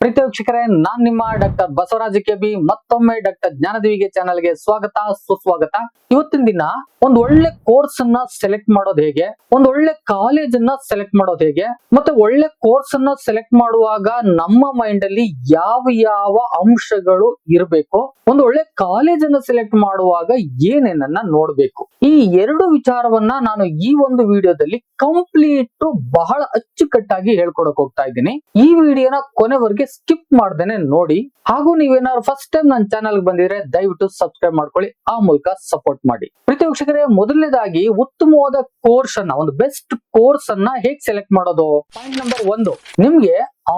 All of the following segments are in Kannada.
ಪ್ರೀತಿ ವೀಕ್ಷಕರೇ ನಾನ್ ನಿಮ್ಮ ಡಾಕ್ಟರ್ ಬಸವರಾಜ ಕೆ ಬಿ ಮತ್ತೊಮ್ಮೆ ಡಾಕ್ಟರ್ ಜ್ಞಾನದೇವಿಗೆ ಚಾನಲ್ಗೆ ಸ್ವಾಗತ, ಸುಸ್ವಾಗತ. ಇವತ್ತಿನ ದಿನ ಒಂದ್ ಒಳ್ಳೆ ಕೋರ್ಸ್ ಅನ್ನ ಸೆಲೆಕ್ಟ್ ಮಾಡೋದು ಹೇಗೆ, ಒಂದ್ ಒಳ್ಳೆ ಕಾಲೇಜ್ ಅನ್ನ ಸೆಲೆಕ್ಟ್ ಮಾಡೋದು ಹೇಗೆ, ಮತ್ತೆ ಒಳ್ಳೆ ಕೋರ್ಸ್ ಅನ್ನ ಸೆಲೆಕ್ಟ್ ಮಾಡುವಾಗ ನಮ್ಮ ಮೈಂಡ್ ಅಲ್ಲಿ ಯಾವ ಯಾವ ಅಂಶಗಳು ಇರಬೇಕು, ಒಂದು ಒಳ್ಳೆ ಕಾಲೇಜ್ ಅನ್ನ ಸೆಲೆಕ್ಟ್ ಮಾಡುವಾಗ ಏನೇನನ್ನ ನೋಡ್ಬೇಕು. ಈ ಎರಡು ವಿಚಾರವನ್ನ ನಾನು ಈ ಒಂದು ವಿಡಿಯೋದಲ್ಲಿ ಕಂಪ್ಲೀಟ್ ಬಹಳ ಅಚ್ಚುಕಟ್ಟಾಗಿ ಹೇಳ್ಕೊಡಕ್ ಹೋಗ್ತಾ ಇದ್ದೀನಿ. ಈ ವಿಡಿಯೋನ ಕೊನೆವರೆಗೆ ಸ್ಕಿಪ್ ಮಾಡ್ದೇನೆ ನೋಡಿ. ಹಾಗೂ ನೀವೇನಾದ್ರು ಫಸ್ಟ್ ಟೈಮ್ ನನ್ನ ಚಾನಲ್ ಬಂದಿದ್ರೆ ದಯವಿಟ್ಟು ಸಬ್ಸ್ಕ್ರೈಬ್ ಮಾಡ್ಕೊಳ್ಳಿ, ಆ ಮೂಲಕ ಸಪೋರ್ಟ್ ಮಾಡಿ. ಪ್ರೀತಿ ವೀಕ್ಷಕರೇ, ಮೊದಲನೇದಾಗಿ ಉತ್ತಮವಾದ ಕೋರ್ಸ್ ಅನ್ನ, ಒಂದು ಬೆಸ್ಟ್ ಕೋರ್ಸ್ ಅನ್ನ ಹೇಗ್ ಸೆಲೆಕ್ಟ್ ಮಾಡೋದು? ಪಾಯಿಂಟ್ ನಂಬರ್ ಒಂದು, ನಿಮ್ಗೆ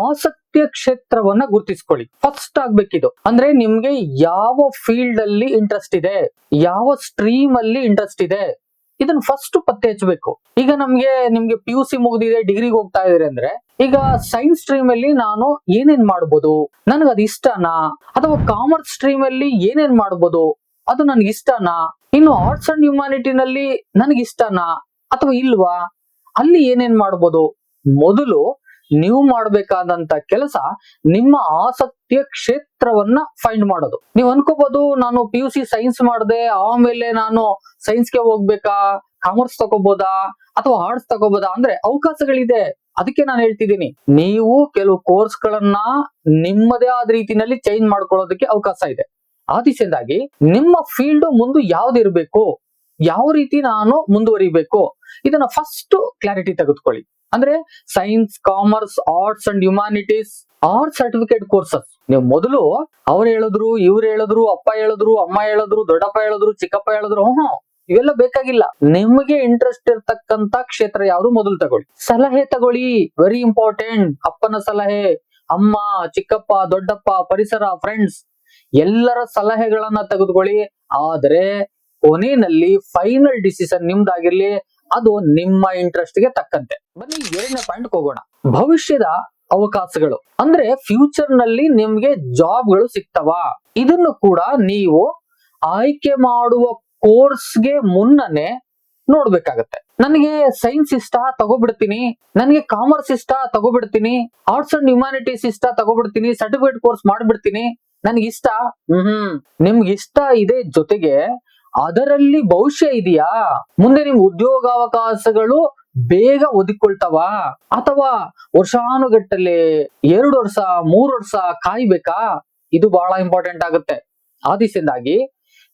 ಆಸಕ್ತಿಯ ಕ್ಷೇತ್ರವನ್ನ ಗುರುತಿಸ್ಕೊಳ್ಳಿ. ಫಸ್ಟ್ ಆಗ್ಬೇಕಿದು. ಅಂದ್ರೆ ನಿಮ್ಗೆ ಯಾವ ಫೀಲ್ಡ್ ಅಲ್ಲಿ ಇಂಟ್ರೆಸ್ಟ್ ಇದೆ? ಯಾವ ಸ್ಟ್ರೀಮ್ ಅಲ್ಲಿ ಇಂಟ್ರೆಸ್ಟ್ ಇದೆ? ಇದನ್ನ ಫಸ್ಟ್ ಪತ್ತೆ ಹಚ್ಚಬೇಕು ಈಗ ನಮ್ಗೆ, ನಿಮ್ಗೆ ಪಿ ಯು ಸಿ ಮುಗಿದಿದೆ ಡಿಗ್ರಿಗೆ ಹೋಗ್ತಾ ಇದ್ರೆ ಅಂದ್ರೆ, ಈಗ ಸೈನ್ಸ್ ಸ್ಟ್ರೀಮ್ ಅಲ್ಲಿ ನಾನು ಏನೇನ್ ಮಾಡ್ಬೋದು? ನನಗೆ ಅದು ಇಷ್ಟನಾ? ಅಥವಾ ಕಾಮರ್ಸ್ ಸ್ಟ್ರೀಮ್ ಅಲ್ಲಿ ಏನೇನ್ ಮಾಡ್ಬೋದು? ಅದು ನನ್ಗೆ ಇಷ್ಟನಾ? ಇನ್ನು ಆರ್ಟ್ಸ್ ಅಂಡ್ ಹ್ಯುಮ್ಯಾನಿಟಿನಲ್ಲಿ ನನಗೆ ಇಷ್ಟನಾ? ಅಥವಾ ಇಲ್ವಾ? ಅಲ್ಲಿ ಏನೇನ್ ಮಾಡ್ಬೋದು? ಮೊದಲು ನೀವು ಮಾಡ್ಬೇಕಾದಂತ ಕೆಲಸ ನಿಮ್ಮ ಆಸಕ್ತಿಯ ಕ್ಷೇತ್ರವನ್ನ ಫೈಂಡ್ ಮಾಡೋದು. ನೀವು ಅನ್ಕೋಬಹುದು ನಾನು ಪಿ ಯು ಸಿ ಸೈನ್ಸ್ ಮಾಡಿದೆ, ಆಮೇಲೆ ನಾನು ಸೈನ್ಸ್ಗೆ ಹೋಗ್ಬೇಕಾ? ಕಾಮರ್ಸ್ ತಗೋಬೋದಾ? ಅಥವಾ ಆರ್ಟ್ಸ್ ತಗೋಬೋದಾ? ಅಂದ್ರೆ ಅವಕಾಶಗಳಿದೆ. ಅದಕ್ಕೆ ನಾನು ಹೇಳ್ತಿದ್ದೀನಿ. ನೀವು ಕೆಲವು ಕೋರ್ಸ್ ಗಳನ್ನ ನಿಮ್ಮದೇ ಆದ ರೀತಿನಲ್ಲಿ ಚೇಂಜ್ ಮಾಡ್ಕೊಳ್ಳೋದಕ್ಕೆ ಅವಕಾಶ ಇದೆ. ಆ ನಿಮ್ಮ ಫೀಲ್ಡ್ ಮುಂದೆ ಯಾವ್ದಿರ್ಬೇಕು ಯಾವ ರೀತಿ ನಾನು ಮುಂದುವರಿಬೇಕು? ಇದನ್ನ ಫಸ್ಟ್ ಕ್ಲಾರಿಟಿ ತೆಗೆದುಕೊಳ್ಳಿ. ಅಂದ್ರೆ science commerce arts and humanities or certificate courses ನೀವು ಮೊದಲು ಅವ್ರು ಹೇಳಿದ್ರು, ಇವ್ರು ಹೇಳಿದ್ರು, ಅಪ್ಪ ಹೇಳಿದ್ರು, ಅಮ್ಮ ಹೇಳಿದ್ರು, ದೊಡ್ಡಪ್ಪ ಹೇಳಿದ್ರು, ಚಿಕ್ಕಪ್ಪ ಹೇಳಿದ್ರು, ಹ್ಮ್ ಇವೆಲ್ಲ ಬೇಕಾಗಿಲ್ಲ. ನಿಮಗೆ ಇಂಟ್ರೆಸ್ಟ್ ಇರ್ತಕ್ಕಂತ ಕ್ಷೇತ್ರ ಯಾವ್ದು ಮೊದಲು ತಗೊಳ್ಳಿ. ಸಲಹೆ ತಗೊಳ್ಳಿ. ವೆರಿ ಇಂಪಾರ್ಟೆಂಟ್ ಅಪ್ಪನ ಸಲಹೆ, ಅಮ್ಮ, ಚಿಕ್ಕಪ್ಪ, ದೊಡ್ಡಪ್ಪ, ಪರಿಸರ ಫ್ರೆಂಡ್ಸ್ ಎಲ್ಲರ ಸಲಹೆಗಳನ್ನ ತೆಗೆದುಕೊಳ್ಳಿ. ಆದ್ರೆ ಕೊನೆಯಲ್ಲಿ ಫೈನಲ್ ಡಿಸಿಷನ್ ನಿಮ್ದಾಗಿರ್ಲಿ, ಅದು ನಿಮ್ಮ ಇಂಟ್ರೆಸ್ಟ್ಗೆ ತಕ್ಕಂತೆ. ಬನ್ನಿ, ಎರಡನೇ ಪಾಯಿಂಟ್ ಹೋಗೋಣ. ಭವಿಷ್ಯದ ಅವಕಾಶಗಳು. ಅಂದ್ರೆ ಫ್ಯೂಚರ್ನಲ್ಲಿ ನಿಮ್ಗೆ ಜಾಬ್ಗಳು ಸಿಗ್ತವ? ಇದನ್ನು ಕೂಡ ನೀವು ಆಯ್ಕೆ ಮಾಡುವ ಕೋರ್ಸ್ಗೆ ಮುನ್ನನೆ ನೋಡ್ಬೇಕಾಗತ್ತೆ. ನನಗೆ ಸೈನ್ಸ್ ಇಷ್ಟ, ತಗೋಬಿಡ್ತೀನಿ. ನನಗೆ ಕಾಮರ್ಸ್ ಇಷ್ಟ, ತಗೋಬಿಡ್ತೀನಿ. ಆರ್ಟ್ಸ್ ಅಂಡ್ ಹ್ಯುಮ್ಯಾನಿಟೀಸ್ ಇಷ್ಟ, ತಗೋಬಿಡ್ತೀನಿ. ಸರ್ಟಿಫಿಕೇಟ್ ಕೋರ್ಸ್ ಮಾಡ್ಬಿಡ್ತೀನಿ. ನನಗೆ ಇಷ್ಟ ಹ್ಮ್. ನಿಮ್ಗೆ ಇಷ್ಟ ಇದೆ ಜೊತೆಗೆ ಅದರಲ್ಲಿ ಭವಿಷ್ಯ ಇದೆಯಾ? ಮುಂದೆ ನಿಮ್ ಉದ್ಯೋಗಾವಕಾಶಗಳು ಬೇಗ ಒದಿಕೊಳ್ತವಾ? ಅಥವಾ ವರ್ಷಾನುಗಟ್ಟಲೆ ಎರಡು ವರ್ಷ, ಮೂರು ವರ್ಷ ಕಾಯ್ಬೇಕಾ? ಇದು ಬಹಳ ಇಂಪಾರ್ಟೆಂಟ್ ಆಗುತ್ತೆ. ಆದಿಸಿಂದಾಗಿ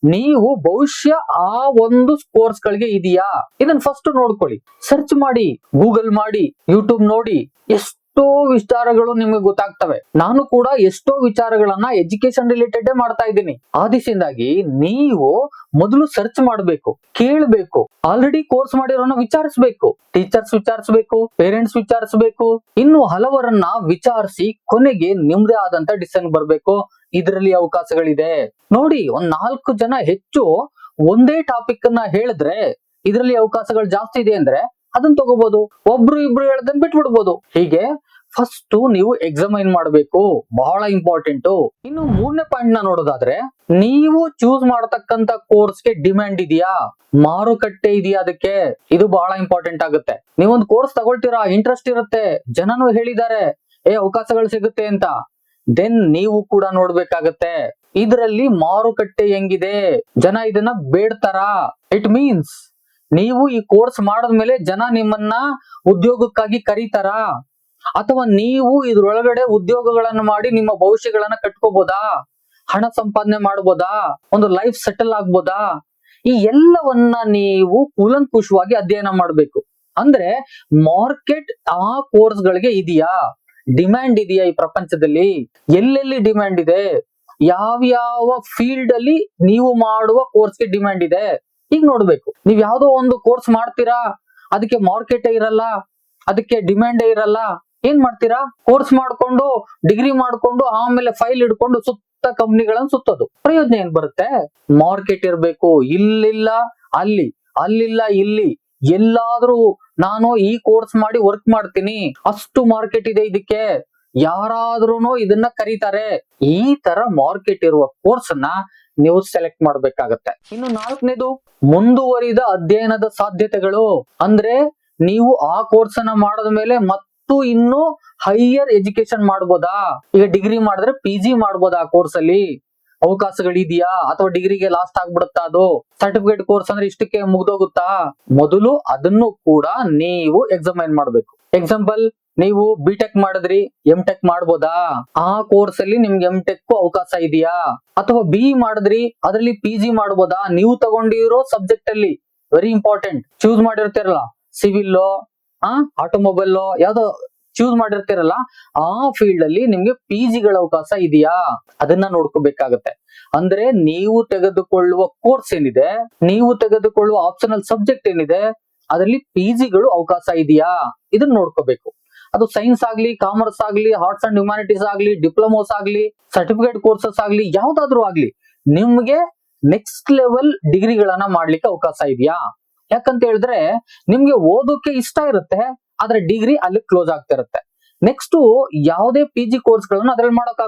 ನೀವು ಭವಿಷ್ಯ ಆ ಒಂದು ಕೋರ್ಸ್ ಗಳಿಗೆ ಇದೆಯಾ? ಇದನ್ನ ಫಸ್ಟ್ ನೋಡ್ಕೊಳ್ಳಿ. ಸರ್ಚ್ ಮಾಡಿ ಗೂಗಲ್ ಮಾಡಿ ಯೂಟ್ಯೂಬ್ ನೋಡಿ, ಎಷ್ಟೋ ವಿಚಾರಗಳು ನಿಮಗೆ ಗೊತ್ತಾಗ್ತವೆ. ನಾನು ಕೂಡ ಎಷ್ಟೋ ವಿಚಾರಗಳನ್ನ ಎಜುಕೇಶನ್ ರಿಲೇಟೆಡ್ ಮಾಡ್ತಾ ಇದ್ದೀನಿ. ಆ ದಿಸೆಯಿಂದಾಗಿ ನೀವು ಮೊದಲು ಸರ್ಚ್ ಮಾಡಬೇಕು, ಕೇಳಬೇಕು, ಆಲ್ರೆಡಿ ಕೋರ್ಸ್ ಮಾಡಿರೋನ ವಿಚಾರಿಸಬೇಕು, ಟೀಚರ್ಸ್ ವಿಚಾರಿಸಬೇಕು, ಪೇರೆಂಟ್ಸ್ ವಿಚಾರಿಸಬೇಕು, ಇನ್ನು ಹಲವರನ್ನ ವಿಚಾರಿಸಿ ಕೊನೆಗೆ ನಿಮ್ದೇ ಆದಂತ ಡಿಸಿಷನ್ ಬರಬೇಕು. ಇದರಲ್ಲಿ ಅವಕಾಶಗಳಿದೆ. ನೋಡಿ, ಒಂದ್ ನಾಲ್ಕು ಜನ ಹೆಚ್ಚು ಒಂದೇ ಟಾಪಿಕ್ ಅನ್ನ ಹೇಳಿದ್ರೆ ಇದರಲ್ಲಿ ಅವಕಾಶಗಳು ಜಾಸ್ತಿ ಇದೆ ಅಂದ್ರೆ ಅದನ್ನ ತಗೋಬಹುದು ಒಬ್ರು ಇಬ್ರು ಹೇಳ್ದನ್ ಬಿಟ್ಬಿಡ್ಬೋದು. ಹೀಗೆ ಫಸ್ಟ್ ನೀವು ಎಕ್ಸಾಮೈನ್ ಮಾಡಬೇಕು? ಬಹಳ ಇಂಪಾರ್ಟೆಂಟ್ ಇನ್ನು ಮೂರನೇ ಪಾಯಿಂಟ್ನ ನೋಡೋದಾದ್ರೆ, ನೀವು ಚೂಸ್ ಮಾಡತಕ್ಕಂತ ಕೋರ್ಸ್ಗೆ ಡಿಮ್ಯಾಂಡ್ ಇದೆಯಾ? ಮಾರುಕಟ್ಟೆ ಇದೆಯಾ ಅದಕ್ಕೆ? ಇದು ಬಹಳ ಇಂಪಾರ್ಟೆಂಟ್ ಆಗುತ್ತೆ. ನೀವೊಂದು ಕೋರ್ಸ್ ತಗೊಳ್ತೀರಾ? ಇಂಟ್ರೆಸ್ಟ್ ಇರುತ್ತೆ. ಜನನು ಹೇಳಿದ್ದಾರೆ. ಏ, ಅವಕಾಶಗಳು ಸಿಗುತ್ತೆ ಅಂತ. ದೆನ್ ನೀವು ಕೂಡ ನೋಡ್ಬೇಕಾಗತ್ತೆ. ಇದರಲ್ಲಿ ಮಾರುಕಟ್ಟೆ ಹೆಂಗಿದೆ? ಜನ ಇದನ್ನ ಬೇಡ್ತಾರಾ? ಇಟ್ ಮೀನ್ಸ್ ನೀವು ಈ ಕೋರ್ಸ್ ಮಾಡಿದ್ಮೇಲೆ ಜನ ನಿಮ್ಮನ್ನ ಉದ್ಯೋಗಕ್ಕಾಗಿ ಕರೀತಾರ? ಅಥವಾ ನೀವು ಇದ್ರೊಳಗಡೆ ಉದ್ಯೋಗಗಳನ್ನು ಮಾಡಿ ನಿಮ್ಮ ಭವಿಷ್ಯಗಳನ್ನ ಕಟ್ಕೋಬೋದಾ? ಹಣ ಸಂಪಾದನೆ ಮಾಡ್ಬೋದಾ? ಒಂದು ಲೈಫ್ ಸೆಟಲ್ ಆಗ್ಬೋದಾ? ಈ ಎಲ್ಲವನ್ನ ನೀವು ಕೂಲಂಕುಷವಾಗಿ ಅಧ್ಯಯನ ಮಾಡ್ಬೇಕು. ಅಂದ್ರೆ ಮಾರ್ಕೆಟ್ ಆ ಕೋರ್ಸ್ ಗಳಿಗೆ ಇದೆಯಾ? ಡಿಮ್ಯಾಂಡ್ ಇದೆಯಾ ಈ ಪ್ರಪಂಚದಲ್ಲಿ? ಎಲ್ಲೆಲ್ಲಿ ಡಿಮ್ಯಾಂಡ್ ಇದೆ? ಯಾವ್ಯಾವ ಯಾವ ಫೀಲ್ಡ್ ಅಲ್ಲಿ ನೀವು ಮಾಡುವ ಕೋರ್ಸ್ಗೆ ಡಿಮ್ಯಾಂಡ್ ಇದೆ? ಈಗ ನೋಡ್ಬೇಕು. ನೀವ್ ಯಾವ್ದೋ ಒಂದು ಕೋರ್ಸ್ ಮಾಡ್ತೀರಾ, ಅದಕ್ಕೆ ಮಾರ್ಕೆಟ್ ಇರಲ್ಲ, ಅದಕ್ಕೆ ಡಿಮ್ಯಾಂಡೇ ಇರಲ್ಲ, ಏನ್ ಮಾಡ್ತೀರಾ? ಕೋರ್ಸ್ ಮಾಡ್ಕೊಂಡು ಡಿಗ್ರಿ ಮಾಡ್ಕೊಂಡು, ಆಮೇಲೆ ಫೈಲ್ ಹಿಡ್ಕೊಂಡು ಸುತ್ತ ಕಂಪ್ನಿಗಳನ್ನ ಸುತ್ತೋದು. ಪ್ರಯೋಜನ ಏನ್ ಬರುತ್ತೆ? ಮಾರ್ಕೆಟ್ ಇರ್ಬೇಕು, ಇಲ್ಲಿಲ್ಲ, ಅಲ್ಲಿ, ಅಲ್ಲಿಲ್ಲ, ಇಲ್ಲಿ. ಎಲ್ಲಾದ್ರೂ ನಾನು ಈ ಕೋರ್ಸ್ ಮಾಡಿ ವರ್ಕ್ ಮಾಡ್ತೀನಿ, ಅಷ್ಟು ಮಾರ್ಕೆಟ್ ಇದೆ ಇದಕ್ಕೆ. ಯಾರಾದ್ರೂ ಇದನ್ನ ಕರೀತಾರೆ. ಈ ತರ ಮಾರ್ಕೆಟ್ ಇರುವ ಕೋರ್ಸ್ ಅನ್ನ ನೀವು ಸೆಲೆಕ್ಟ್ ಮಾಡಬೇಕಾಗತ್ತೆ. ಇನ್ನು ನಾಲ್ಕನೇದು ಮುಂದುವರಿದ ಅಧ್ಯಯನದ ಸಾಧ್ಯತೆಗಳು ಅಂದ್ರೆ ನೀವು ಆ ಕೋರ್ಸ್ ಅನ್ನ ಮಾಡಿದ ಮೇಲೆ ಮತ್ತು ಇನ್ನು ಹೈಯರ್ ಎಜುಕೇಶನ್ ಮಾಡ್ಬೋದಾ? ಈಗ ಡಿಗ್ರಿ ಮಾಡಿದ್ರೆ ಪಿ ಜಿ ಮಾಡ್ಬೋದಾ ಆ ಕೋರ್ಸ್ ಅಲ್ಲಿ? ಅವಕಾಶಗಳಿದೆಯಾ? ಅಥವಾ ಡಿಗ್ರಿಗೆ ಲಾಸ್ಟ್ ಆಗ್ಬಿಡುತ್ತಾ ಅದು? ಸರ್ಟಿಫಿಕೇಟ್ ಕೋರ್ಸ್ ಅಂದ್ರೆ ಇಷ್ಟಕ್ಕೆ ಮುಗ್ದೋಗುತ್ತಾ? ಮೊದಲು ಅದನ್ನು ಕೂಡ ನೀವು ಎಕ್ಸಾಮೈನ್ ಮಾಡ್ಬೇಕು. ಎಕ್ಸಾಂಪಲ್ ನೀವು ಬಿ ಟೆಕ್ ಮಾಡಿದ್ರಿ ಎಂ ಟೆಕ್ ಮಾಡ್ಬೋದಾ? ಆ ಕೋರ್ಸ್ ಅಲ್ಲಿ ನಿಮ್ಗೆ ಎಂ ಟೆಕ್ ಅವಕಾಶ ಇದೆಯಾ? ಅಥವಾ ಬಿ ಮಾಡಿದ್ರಿ, ಅದ್ರಲ್ಲಿ ಪಿ ಜಿ ಮಾಡ್ಬೋದಾ? ನೀವು ತಗೊಂಡಿರೋ ಸಬ್ಜೆಕ್ಟ್ ಅಲ್ಲಿ ವೆರಿ ಇಂಪಾರ್ಟೆಂಟ್ ಚೂಸ್ ಮಾಡಿರ್ತೀರಲ್ಲ ಸಿವಿಲ್ ಆ ಆಟೋಮೊಬೈಲ್ ಯಾವ್ದೋ ಚೂಸ್ ಮಾಡಿರ್ತೀರಲ್ಲ, ಆ ಫೀಲ್ಡ್ ಅಲ್ಲಿ ನಿಮ್ಗೆ ಪಿ ಜಿಗಳ ಅವಕಾಶ ಇದೆಯಾ? ಅದನ್ನ ನೋಡ್ಕೋಬೇಕಾಗತ್ತೆ. ಅಂದ್ರೆ ನೀವು ತೆಗೆದುಕೊಳ್ಳುವ ಕೋರ್ಸ್ ಏನಿದೆ, ನೀವು ತೆಗೆದುಕೊಳ್ಳುವ ಆಪ್ಷನಲ್ ಸಬ್ಜೆಕ್ಟ್ ಏನಿದೆ, ಅದರಲ್ಲಿ ಪಿ ಜಿಗಳು ಅವಕಾಶ ಇದೆಯಾ? ಇದನ್ನ ನೋಡ್ಕೋಬೇಕು. ಅದು ಸೈನ್ಸ್ ಆಗ್ಲಿ ಕಾಮರ್ಸ್ ಆಗ್ಲಿ ಆರ್ಟ್ಸ್ ಅಂಡ್ ಹ್ಯುಮ್ಯಾನಿಟೀಸ್ ಆಗ್ಲಿ ಡಿಪ್ಲೊಮೋಸ್ ಆಗ್ಲಿ ಸರ್ಟಿಫಿಕೇಟ್ ಕೋರ್ಸಸ್ ಆಗ್ಲಿ, ಯಾವ್ದಾದ್ರು ಆಗ್ಲಿ, ನಿಮ್ಗೆ ನೆಕ್ಸ್ಟ್ ಲೆವೆಲ್ ಡಿಗ್ರಿಗಳನ್ನ ಮಾಡ್ಲಿಕ್ಕೆ ಅವಕಾಶ ಇದೆಯಾ? ಯಾಕಂತ ಹೇಳಿದ್ರೆ, ನಿಮ್ಗೆ ಓದೋಕೆ ಇಷ್ಟ ಇರುತ್ತೆ, ಆದ್ರೆ ಡಿಗ್ರಿ ಅಲ್ಲಿ ಕ್ಲೋಸ್ ಆಗ್ತಾ ಇರುತ್ತೆ. ನೆಕ್ಸ್ಟ್ ಯಾವುದೇ ಪಿ ಜಿ ಕೋರ್ಸ್ ಗಳನ್ನ ಅದ್ರಲ್ಲಿ ಮಾಡಕ್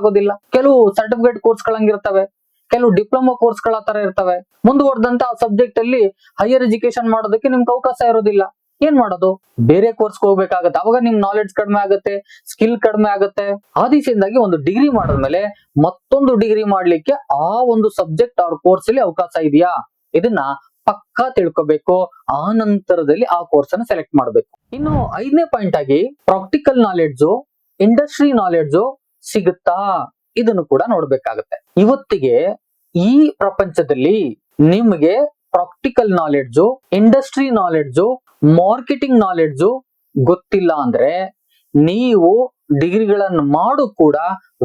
ಕೆಲವು ಸರ್ಟಿಫಿಕೇಟ್ ಕೋರ್ಸ್ ಗಳಂಗಿರ್ತವೆ ಕೆಲವು ಡಿಪ್ಲೊಮಾ ಕೋರ್ಸ್ಗಳ ತರ ಇರ್ತವೆ. ಮುಂದುವರೆದಂತ ಸಬ್ಜೆಕ್ಟ್ ಅಲ್ಲಿ ಹೈಯರ್ ಎಜುಕೇಶನ್ ಮಾಡೋದಕ್ಕೆ ನಿಮ್ಗೆ ಅವಕಾಶ ಇರೋದಿಲ್ಲ. ಏನ್ ಮಾಡೋದು? ಬೇರೆ ಕೋರ್ಸ್ ಹೋಗ್ಬೇಕಾಗತ್ತೆ. ಅವಾಗ ನಿಮ್ ನಾಲೆಡ್ಜ್ ಕಡಿಮೆ ಆಗುತ್ತೆ ಸ್ಕಿಲ್ ಕಡಿಮೆ ಆಗುತ್ತೆ. ಆ ಒಂದು ಡಿಗ್ರಿ ಮಾಡಿದ್ಮೇಲೆ ಮತ್ತೊಂದು ಡಿಗ್ರಿ ಮಾಡ್ಲಿಕ್ಕೆ ಆ ಒಂದು ಸಬ್ಜೆಕ್ಟ್ ಅವ್ರ ಕೋರ್ಸ್ ಅಲ್ಲಿ ಅವಕಾಶ ಇದೆಯಾ? ಇದನ್ನ ಪಕ್ಕಾ ತಿಳ್ಕೊಬೇಕು. ಆ ನಂತರದಲ್ಲಿ ಆ ಕೋರ್ಸ್ ಅನ್ನ ಸೆಲೆಕ್ಟ್ ಮಾಡಬೇಕು. ಇನ್ನು ಐದನೇ ಪಾಯಿಂಟ್ ಆಗಿ ಪ್ರಾಕ್ಟಿಕಲ್ ನಾಲೆಡ್ಜು ಇಂಡಸ್ಟ್ರಿ ನಾಲೆಡ್ಜು ಸಿಗುತ್ತಾ? ಇದನ್ನು ಕೂಡ ನೋಡ್ಬೇಕಾಗತ್ತೆ. ಇವತ್ತಿಗೆ ಈ ಪ್ರಪಂಚದಲ್ಲಿ ನಿಮ್ಗೆ practical knowledge industry knowledge marketing knowledge ಗೊತ್ತಿಲ್ಲ ಅಂದ್ರೆ ನೀವು ಡಿಗ್ರಿಗಳನ್ನು ಮಾಡು ಕೂಡ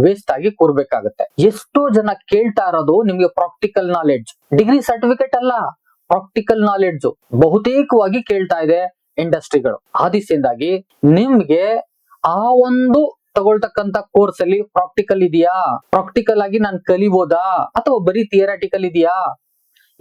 ವೇಸ್ಟ್ ಆಗಿ ಕೂರ್ಬೇಕಾಗತ್ತೆ. ಎಷ್ಟೋ ಜನ ಕೇಳ್ತಾ ಇರೋದು ನಿಮ್ಗೆ ಪ್ರಾಕ್ಟಿಕಲ್ ನಾಲೆಡ್ಜ್ ಡಿಗ್ರಿ ಸರ್ಟಿಫಿಕೇಟ್ ಅಲ್ಲ ಪ್ರಾಕ್ಟಿಕಲ್ ನಾಲೆಡ್ಜು ಬಹುತೇಕವಾಗಿ ಕೇಳ್ತಾ ಇದೆ ಇಂಡಸ್ಟ್ರಿಗಳು. ಆ ದಿಸೆಯಿಂದಾಗಿ ನಿಮ್ಗೆ ಆ ಒಂದು ತಗೊಳ್ತಕ್ಕಂತ ಕೋರ್ಸ್ ಅಲ್ಲಿ ಪ್ರಾಕ್ಟಿಕಲ್ ಇದೆಯಾ? ಪ್ರಾಕ್ಟಿಕಲ್ ಆಗಿ ನಾನು ಕಲಿಬೋದಾ? ಅಥವಾ ಬರೀ ಥಿಯರಾಟಿಕಲ್ ಇದೆಯಾ?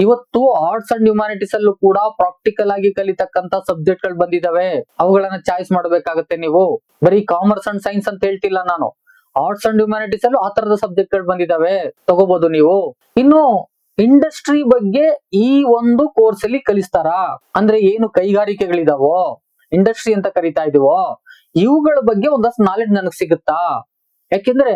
ಇವತ್ತು ಆರ್ಟ್ಸ್ ಅಂಡ್ ಹ್ಯುಮಾನಿಟೀಸ್ ಅಲ್ಲೂ ಕೂಡ ಪ್ರಾಕ್ಟಿಕಲ್ ಆಗಿ ಕಲಿತಕ್ಕಂತ ಸಬ್ಜೆಕ್ಟ್ಗಳು ಬಂದಿದಾವೆ. ಅವುಗಳನ್ನ ಚಾಯ್ಸ್ ಮಾಡಬೇಕಾಗತ್ತೆ ನೀವು. ಬರೀ ಕಾಮರ್ಸ್ ಅಂಡ್ ಸೈನ್ಸ್ ಅಂತ ಹೇಳ್ತಿಲ್ಲ ನಾನು. ಆರ್ಟ್ಸ್ ಅಂಡ್ ಹ್ಯುಮ್ಯಾನಿಟೀಸ್ ಅಲ್ಲೂ ಆ ತರದ ಸಬ್ಜೆಕ್ಟ್ಗಳು ಬಂದಿದಾವೆ. ತಗೋಬಹುದು ನೀವು. ಇನ್ನು ಇಂಡಸ್ಟ್ರಿ ಬಗ್ಗೆ ಈ ಒಂದು ಕೋರ್ಸ್ ಅಲ್ಲಿ ಕಲಿಸ್ತಾರ. ಅಂದ್ರೆ ಏನು ಕೈಗಾರಿಕೆಗಳಿದಾವೋ ಇಂಡಸ್ಟ್ರಿ ಅಂತ ಕರಿತಾ ಇದೀವೋ, ಇವುಗಳ ಬಗ್ಗೆ ಒಂದಷ್ಟು ನಾಲೆಡ್ಜ್ ನನಗೆ ಸಿಗುತ್ತಾ? ಯಾಕೆಂದ್ರೆ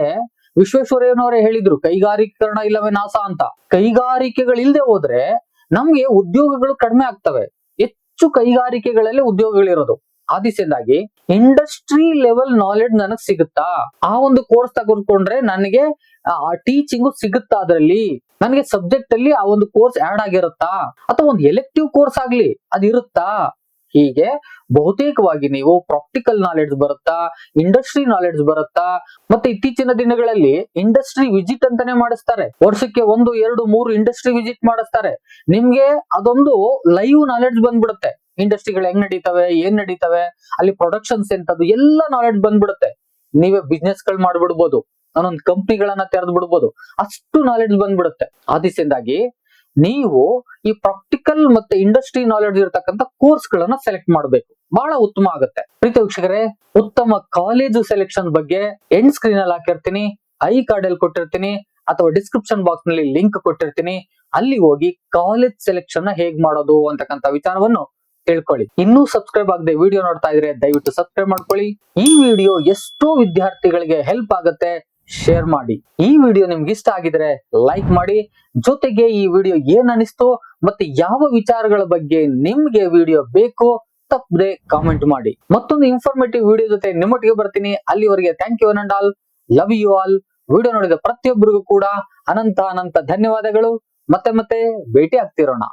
ವಿಶ್ವೇಶ್ವರಯ್ಯನವರೇ ಹೇಳಿದ್ರು ಕೈಗಾರಿಕರಣ ಇಲ್ಲವೇ ನಾಸ ಅಂತ. ಕೈಗಾರಿಕೆಗಳಿಲ್ದೆ ಹೋದ್ರೆ ನಮ್ಗೆ ಉದ್ಯೋಗಗಳು ಕಡಿಮೆ ಆಗ್ತವೆ. ಹೆಚ್ಚು ಕೈಗಾರಿಕೆಗಳಲ್ಲಿ ಉದ್ಯೋಗಗಳಿರೋದು. ಆ ದಿಸೆಯಿಂದಾಗಿ ಇಂಡಸ್ಟ್ರಿ ಲೆವೆಲ್ ನಾಲೆಡ್ಜ್ ನನಗ್ ಸಿಗುತ್ತಾ? ಆ ಒಂದು ಕೋರ್ಸ್ ತಗೊಂಡ್ರೆ ನನಗೆ, ಆ ಟೀಚಿಂಗು ಸಿಗುತ್ತಾ ಅದರಲ್ಲಿ? ನನಗೆ ಸಬ್ಜೆಕ್ಟ್ ಅಲ್ಲಿ ಆ ಒಂದು ಕೋರ್ಸ್ ಆಡ್ ಆಗಿರುತ್ತಾ? ಅಥವಾ ಒಂದು ಎಲೆಕ್ಟಿವ್ ಕೋರ್ಸ್ ಆಗ್ಲಿ, ಅದಿರುತ್ತಾ? ಹೀಗೆ ಬಹುತೇಕವಾಗಿ ನೀವು ಪ್ರಾಕ್ಟಿಕಲ್ ನಾಲೆಡ್ಜ್ ಬರುತ್ತಾ ಇಂಡಸ್ಟ್ರಿ ನಾಲೆಡ್ಜ್ ಬರುತ್ತಾ, ಮತ್ತೆ ಇತ್ತೀಚಿನ ದಿನಗಳಲ್ಲಿ ಇಂಡಸ್ಟ್ರಿ ವಿಸಿಟ್ ಅಂತಾನೆ ಮಾಡಿಸ್ತಾರೆ. ವರ್ಷಕ್ಕೆ ಒಂದು, ಎರಡು, ಮೂರು ಇಂಡಸ್ಟ್ರಿ ವಿಸಿಟ್ ಮಾಡಿಸ್ತಾರೆ. ನಿಮ್ಗೆ ಅದೊಂದು ಲೈವ್ ನಾಲೆಡ್ಜ್ ಬಂದ್ಬಿಡುತ್ತೆ. ಇಂಡಸ್ಟ್ರಿಗಳು ಹೆಂಗ್ ನಡೀತವೆ, ಏನ್ ನಡೀತವೆ, ಅಲ್ಲಿ ಪ್ರೊಡಕ್ಷನ್ಸ್ ಎಂತದ್ದು, ಎಲ್ಲ ನಾಲೆಡ್ಜ್ ಬಂದ್ಬಿಡುತ್ತೆ. ನೀವೇ ಬಿಸ್ನೆಸ್ಗಳು ಮಾಡ್ಬಿಡ್ಬೋದು, ನಾನೊಂದು ಕಂಪ್ನಿಗಳನ್ನ ತೆರೆದು ಬಿಡ್ಬೋದು ಅಷ್ಟು ನಾಲೆಡ್ಜ್ ಬಂದ್ಬಿಡುತ್ತೆ. ಆದಿಸಿಂದಾಗಿ ನೀವು ಈ ಪ್ರಾಕ್ಟಿಕಲ್ ಮತ್ತೆ ಇಂಡಸ್ಟ್ರಿ ನಾಲೆಡ್ಜ್ ಇರತಕ್ಕಂತ ಕೋರ್ಸ್ ಗಳನ್ನ ಸೆಲೆಕ್ಟ್ ಮಾಡಬೇಕು. ಬಹಳ ಉತ್ತಮ ಆಗುತ್ತೆ. ಪ್ರೀತಿ ವೀಕ್ಷಕರೇ, ಉತ್ತಮ ಕಾಲೇಜು ಸೆಲೆಕ್ಷನ್ ಬಗ್ಗೆ ಎಂಡ್ ಸ್ಕ್ರೀನ್ ಅಲ್ಲಿ ಹಾಕಿರ್ತೀನಿ ಐ ಕಾರ್ಡ್ ಅಲ್ಲಿ ಕೊಟ್ಟಿರ್ತೀನಿ, ಅಥವಾ ಡಿಸ್ಕ್ರಿಪ್ಷನ್ ಬಾಕ್ಸ್ನಲ್ಲಿ ಲಿಂಕ್ ಕೊಟ್ಟಿರ್ತೀನಿ, ಅಲ್ಲಿ ಹೋಗಿ ಕಾಲೇಜ್ ಸೆಲೆಕ್ಷನ್ ಹೇಗ್ ಮಾಡೋದು ಅಂತಕ್ಕಂತ ವಿಚಾರವನ್ನು ತಿಳ್ಕೊಳ್ಳಿ. ಇನ್ನೂ ಸಬ್ಸ್ಕ್ರೈಬ್ ಆಗದೆ ವಿಡಿಯೋ ನೋಡ್ತಾ ಇದ್ರೆ ದಯವಿಟ್ಟು ಸಬ್ಸ್ಕ್ರೈಬ್ ಮಾಡ್ಕೊಳ್ಳಿ. ಈ ವಿಡಿಯೋ ಎಷ್ಟೋ ವಿದ್ಯಾರ್ಥಿಗಳಿಗೆ ಹೆಲ್ಪ್ ಆಗುತ್ತೆ. ಶೇರ್ ಮಾಡಿ. ಈ ವಿಡಿಯೋ ನಿಮ್ಗೆ ಇಷ್ಟ ಆಗಿದ್ರೆ ಲೈಕ್ ಮಾಡಿ, ಜೊತೆಗೆ ಈ ವಿಡಿಯೋ ಏನ್ ಅನಿಸ್ತು ಮತ್ತೆ ಯಾವ ವಿಚಾರಗಳ ಬಗ್ಗೆ ನಿಮ್ಗೆ ವಿಡಿಯೋ ಬೇಕು ತಪ್ಪದೆ ಕಾಮೆಂಟ್ ಮಾಡಿ. ಮತ್ತೊಂದು ಇನ್ಫಾರ್ಮೇಟಿವ್ ವಿಡಿಯೋ ಜೊತೆ ನಿಮ್ಮೊಟ್ಟಿಗೆ ಬರ್ತೀನಿ. ಅಲ್ಲಿವರೆಗೆ thank you and all love you all video ನೋಡಿದ ಪ್ರತಿಯೊಬ್ಬರಿಗೂ ಕೂಡ ಅನಂತ ಅನಂತ ಧನ್ಯವಾದಗಳು. ಮತ್ತೆ ಮತ್ತೆ ಭೇಟಿ ಆಗ್ತಿರೋಣ.